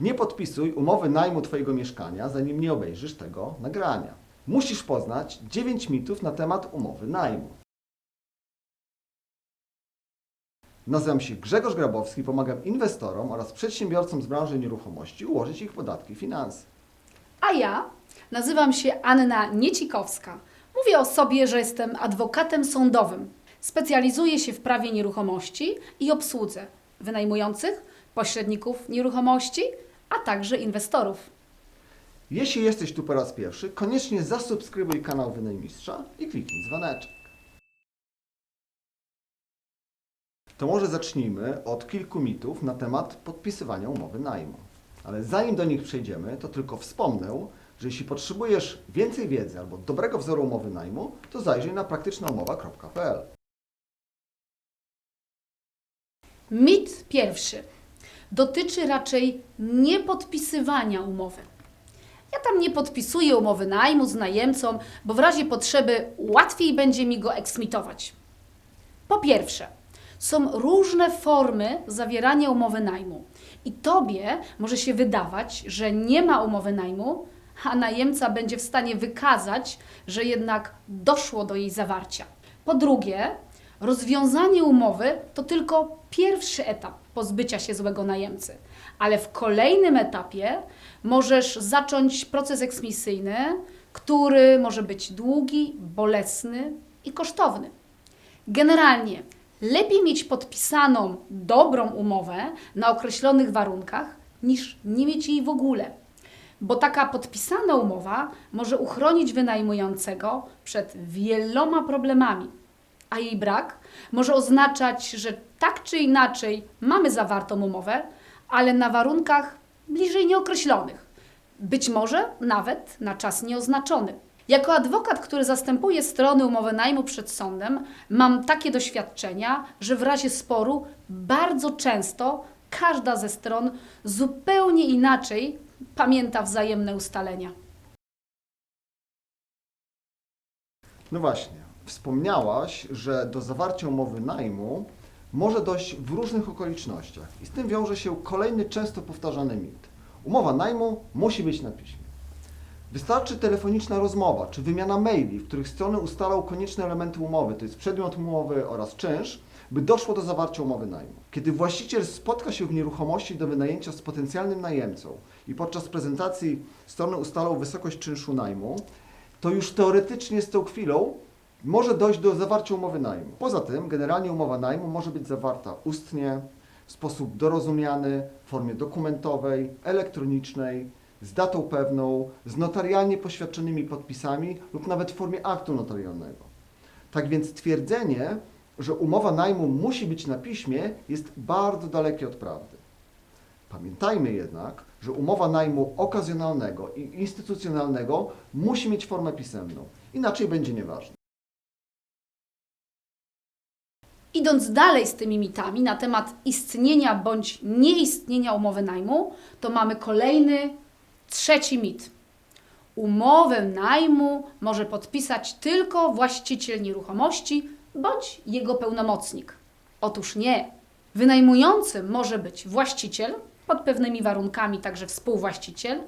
Nie podpisuj umowy najmu Twojego mieszkania, zanim nie obejrzysz tego nagrania. Musisz poznać 9 mitów na temat umowy najmu. Nazywam się Grzegorz Grabowski, pomagam inwestorom oraz przedsiębiorcom z branży nieruchomości ułożyć ich podatki i finanse. A ja nazywam się Anna Niecikowska. Mówię o sobie, że jestem adwokatem sądowym. Specjalizuję się w prawie nieruchomości i obsłudze wynajmujących, pośredników nieruchomości, a także inwestorów. Jeśli jesteś tu po raz pierwszy, koniecznie zasubskrybuj kanał Wynajmistrza i kliknij dzwoneczek. To może zacznijmy od kilku mitów na temat podpisywania umowy najmu. Ale zanim do nich przejdziemy, to tylko wspomnę, że jeśli potrzebujesz więcej wiedzy albo dobrego wzoru umowy najmu, to zajrzyj na praktycznaumowa.pl. Mit pierwszy dotyczy raczej niepodpisywania umowy. Ja tam nie podpisuję umowy najmu z najemcą, bo w razie potrzeby łatwiej będzie mi go eksmitować. Po pierwsze, są różne formy zawierania umowy najmu i tobie może się wydawać, że nie ma umowy najmu, a najemca będzie w stanie wykazać, że jednak doszło do jej zawarcia. Po drugie, rozwiązanie umowy to tylko pierwszy etap pozbycia się złego najemcy, ale w kolejnym etapie możesz zacząć proces eksmisyjny, który może być długi, bolesny i kosztowny. Generalnie lepiej mieć podpisaną dobrą umowę na określonych warunkach, niż nie mieć jej w ogóle. Bo taka podpisana umowa może uchronić wynajmującego przed wieloma problemami, a jej brak może oznaczać, że tak czy inaczej mamy zawartą umowę, ale na warunkach bliżej nieokreślonych, być może nawet na czas nieoznaczony. Jako adwokat, który zastępuje strony umowy najmu przed sądem, mam takie doświadczenia, że w razie sporu bardzo często każda ze stron zupełnie inaczej pamięta wzajemne ustalenia. No właśnie, wspomniałaś, że do zawarcia umowy najmu może dojść w różnych okolicznościach i z tym wiąże się kolejny często powtarzany mit. Umowa najmu musi być na piśmie. Wystarczy telefoniczna rozmowa czy wymiana maili, w których strony ustalą konieczne elementy umowy, to jest przedmiot umowy oraz czynsz, by doszło do zawarcia umowy najmu. Kiedy właściciel spotka się w nieruchomości do wynajęcia z potencjalnym najemcą i podczas prezentacji strony ustalą wysokość czynszu najmu, to już teoretycznie z tą chwilą może dojść do zawarcia umowy najmu. Poza tym, generalnie umowa najmu może być zawarta ustnie, w sposób dorozumiany, w formie dokumentowej, elektronicznej, z datą pewną, z notarialnie poświadczonymi podpisami lub nawet w formie aktu notarialnego. Tak więc twierdzenie, że umowa najmu musi być na piśmie, jest bardzo dalekie od prawdy. Pamiętajmy jednak, że umowa najmu okazjonalnego i instytucjonalnego musi mieć formę pisemną, inaczej będzie nieważna. Idąc dalej z tymi mitami na temat istnienia bądź nieistnienia umowy najmu, to mamy kolejny, trzeci mit. Umowę najmu może podpisać tylko właściciel nieruchomości bądź jego pełnomocnik. Otóż nie. Wynajmującym może być właściciel, pod pewnymi warunkami także współwłaściciel,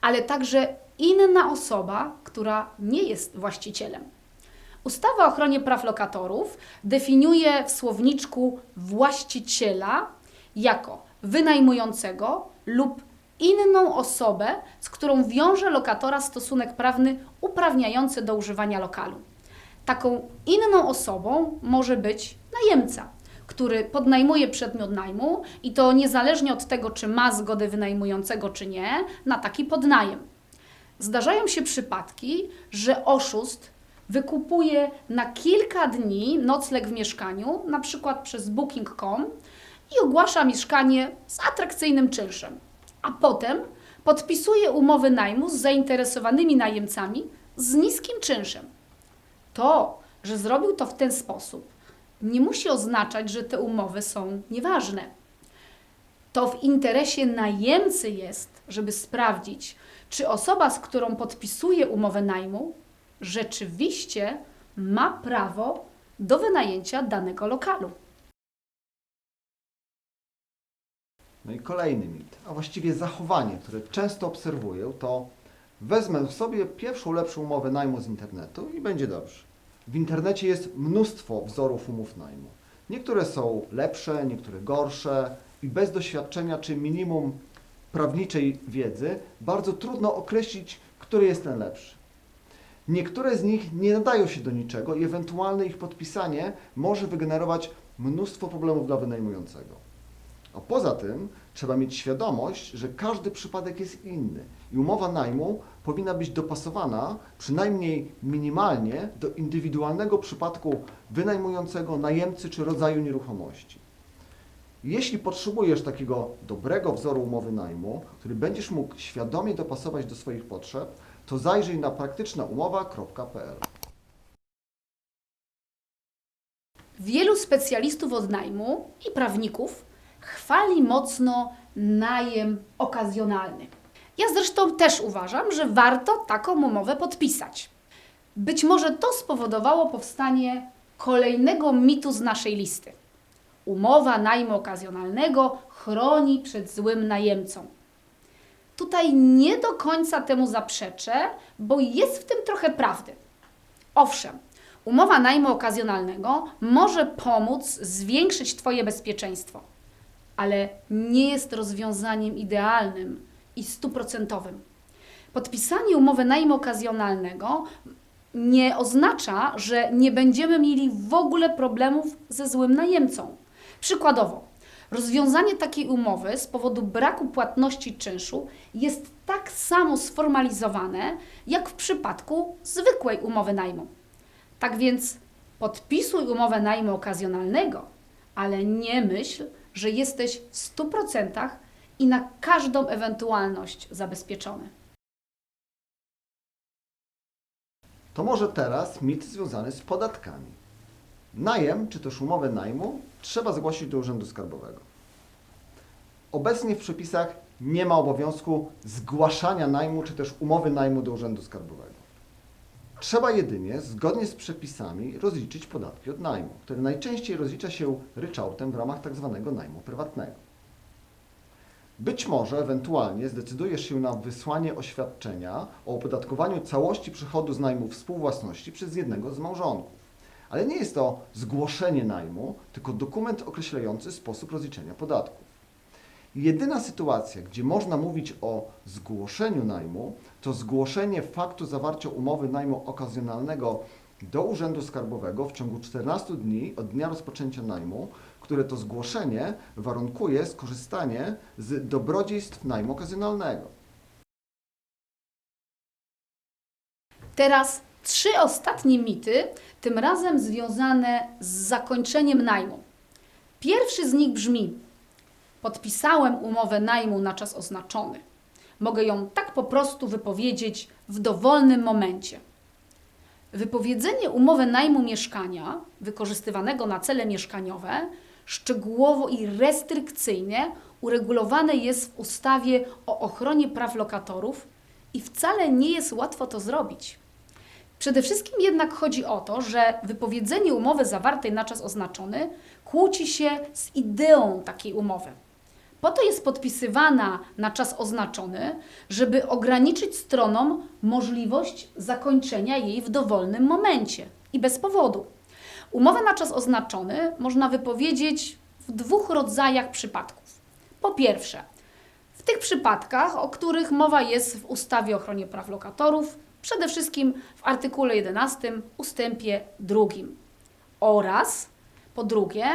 ale także inna osoba, która nie jest właścicielem. Ustawa o ochronie praw lokatorów definiuje w słowniczku właściciela jako wynajmującego lub inną osobę, z którą wiąże lokatora stosunek prawny uprawniający do używania lokalu. Taką inną osobą może być najemca, który podnajmuje przedmiot najmu i to niezależnie od tego, czy ma zgodę wynajmującego, czy nie, na taki podnajem. Zdarzają się przypadki, że oszust wykupuje na kilka dni nocleg w mieszkaniu, na przykład przez booking.com i ogłasza mieszkanie z atrakcyjnym czynszem, a potem podpisuje umowy najmu z zainteresowanymi najemcami z niskim czynszem. To, że zrobił to w ten sposób, nie musi oznaczać, że te umowy są nieważne. To w interesie najemcy jest, żeby sprawdzić, czy osoba, z którą podpisuje umowę najmu, rzeczywiście ma prawo do wynajęcia danego lokalu. No i kolejny mit. a właściwie zachowanie, które często obserwuję, to wezmę sobie pierwszą lepszą umowę najmu z internetu i będzie dobrze. W internecie jest mnóstwo wzorów umów najmu. Niektóre są lepsze, niektóre gorsze i bez doświadczenia czy minimum prawniczej wiedzy bardzo trudno określić, który jest ten lepszy. Niektóre z nich nie nadają się do niczego i ewentualne ich podpisanie może wygenerować mnóstwo problemów dla wynajmującego. A poza tym trzeba mieć świadomość, że każdy przypadek jest inny i umowa najmu powinna być dopasowana przynajmniej minimalnie do indywidualnego przypadku wynajmującego, najemcy czy rodzaju nieruchomości. Jeśli potrzebujesz takiego dobrego wzoru umowy najmu, który będziesz mógł świadomie dopasować do swoich potrzeb, to zajrzyj na praktycznaumowa.pl. Wielu specjalistów od najmu i prawników chwali mocno najem okazjonalny. Ja zresztą też uważam, że warto taką umowę podpisać. Być może to spowodowało powstanie kolejnego mitu z naszej listy. Umowa najmu okazjonalnego chroni przed złym najemcą. Tutaj nie do końca temu zaprzeczę, bo jest w tym trochę prawdy. Owszem, umowa najmu okazjonalnego może pomóc zwiększyć Twoje bezpieczeństwo, ale nie jest rozwiązaniem idealnym i stuprocentowym. Podpisanie umowy najmu okazjonalnego nie oznacza, że nie będziemy mieli w ogóle problemów ze złym najemcą. Przykładowo, rozwiązanie takiej umowy z powodu braku płatności czynszu jest tak samo sformalizowane, jak w przypadku zwykłej umowy najmu. Tak więc podpisuj umowę najmu okazjonalnego, ale nie myśl, że jesteś w 100% i na każdą ewentualność zabezpieczony. To może teraz mit związany z podatkami. Najem, czy też umowę najmu, trzeba zgłosić do Urzędu Skarbowego. Obecnie w przepisach nie ma obowiązku zgłaszania najmu, czy też umowy najmu do Urzędu Skarbowego. Trzeba jedynie, zgodnie z przepisami, rozliczyć podatki od najmu, które najczęściej rozlicza się ryczałtem w ramach tzw. najmu prywatnego. Być może ewentualnie zdecydujesz się na wysłanie oświadczenia o opodatkowaniu całości przychodu z najmu współwłasności przez jednego z małżonków. Ale nie jest to zgłoszenie najmu, tylko dokument określający sposób rozliczenia podatków. Jedyna sytuacja, gdzie można mówić o zgłoszeniu najmu, to zgłoszenie faktu zawarcia umowy najmu okazjonalnego do Urzędu Skarbowego w ciągu 14 dni od dnia rozpoczęcia najmu, które to zgłoszenie warunkuje skorzystanie z dobrodziejstw najmu okazjonalnego. Teraz trzy ostatnie mity, tym razem związane z zakończeniem najmu. Pierwszy z nich brzmi: Podpisałem umowę najmu na czas oznaczony. Mogę ją tak po prostu wypowiedzieć w dowolnym momencie. Wypowiedzenie umowy najmu mieszkania wykorzystywanego na cele mieszkaniowe szczegółowo i restrykcyjnie uregulowane jest w ustawie o ochronie praw lokatorów i wcale nie jest łatwo to zrobić. Przede wszystkim jednak chodzi o to, że wypowiedzenie umowy zawartej na czas oznaczony kłóci się z ideą takiej umowy. Po to jest podpisywana na czas oznaczony, żeby ograniczyć stronom możliwość zakończenia jej w dowolnym momencie i bez powodu. Umowę na czas oznaczony można wypowiedzieć w dwóch rodzajach przypadków. Po pierwsze, w tych przypadkach, o których mowa jest w ustawie o ochronie praw lokatorów, przede wszystkim w artykule 11 ustępie 2 oraz po drugie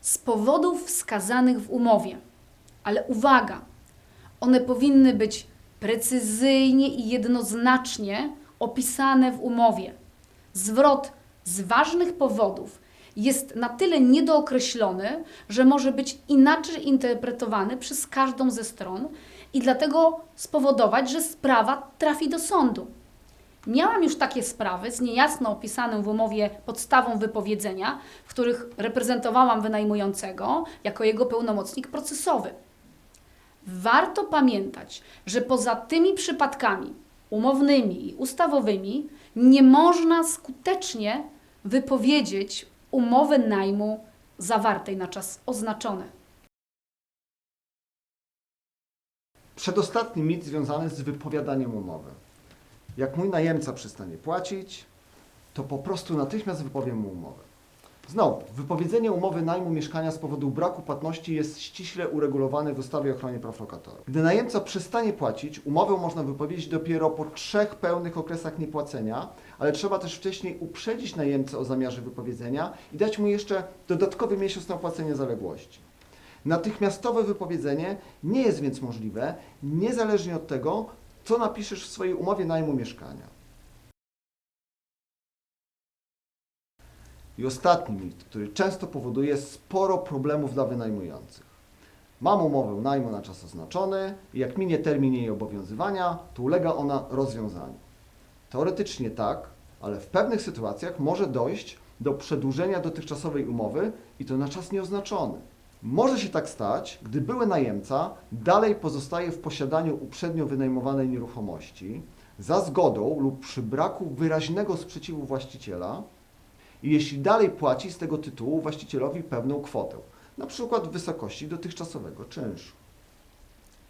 z powodów wskazanych w umowie. Ale uwaga, one powinny być precyzyjnie i jednoznacznie opisane w umowie. Zwrot z ważnych powodów jest na tyle niedookreślony, że może być inaczej interpretowany przez każdą ze stron i dlatego spowodować, że sprawa trafi do sądu. Miałam już takie sprawy z niejasno opisaną w umowie podstawą wypowiedzenia, w których reprezentowałam wynajmującego jako jego pełnomocnik procesowy. Warto pamiętać, że poza tymi przypadkami umownymi i ustawowymi nie można skutecznie wypowiedzieć umowy najmu zawartej na czas oznaczony. Przedostatni mit związany z wypowiadaniem umowy. Jak mój najemca przestanie płacić, to po prostu natychmiast wypowiem mu umowę. Znowu, wypowiedzenie umowy najmu mieszkania z powodu braku płatności jest ściśle uregulowane w ustawie o ochronie praw lokatorów. Gdy najemca przestanie płacić, umowę można wypowiedzieć dopiero po trzech pełnych okresach niepłacenia, ale trzeba też wcześniej uprzedzić najemcę o zamiarze wypowiedzenia i dać mu jeszcze dodatkowy miesiąc na opłacenie zaległości. Natychmiastowe wypowiedzenie nie jest więc możliwe, niezależnie od tego, co napiszesz w swojej umowie najmu mieszkania. I ostatni mit, który często powoduje sporo problemów dla wynajmujących. Mam umowę najmu na czas oznaczony i jak minie termin jej obowiązywania, to ulega ona rozwiązaniu. Teoretycznie tak, ale w pewnych sytuacjach może dojść do przedłużenia dotychczasowej umowy i to na czas nieoznaczony. Może się tak stać, gdy były najemca dalej pozostaje w posiadaniu uprzednio wynajmowanej nieruchomości za zgodą lub przy braku wyraźnego sprzeciwu właściciela i jeśli dalej płaci z tego tytułu właścicielowi pewną kwotę, na przykład w wysokości dotychczasowego czynszu.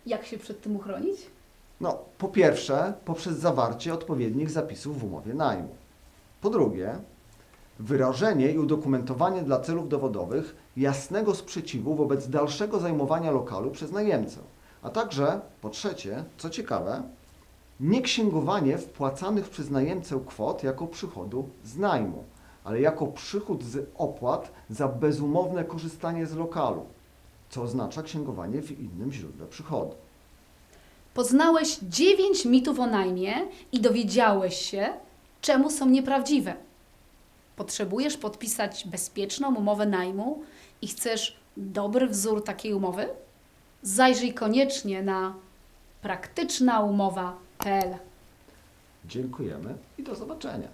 Jak się przed tym uchronić? No, po pierwsze, poprzez zawarcie odpowiednich zapisów w umowie najmu. Po drugie, wyrażenie i udokumentowanie dla celów dowodowych jasnego sprzeciwu wobec dalszego zajmowania lokalu przez najemcę. A także, po trzecie, co ciekawe, nieksięgowanie wpłacanych przez najemcę kwot jako przychodu z najmu, ale jako przychód z opłat za bezumowne korzystanie z lokalu, co oznacza księgowanie w innym źródle przychodu. Poznałeś dziewięć mitów o najmie i dowiedziałeś się, czemu są nieprawdziwe. Potrzebujesz podpisać bezpieczną umowę najmu i chcesz dobry wzór takiej umowy? Zajrzyj koniecznie na praktycznaumowa.pl. Dziękujemy i do zobaczenia.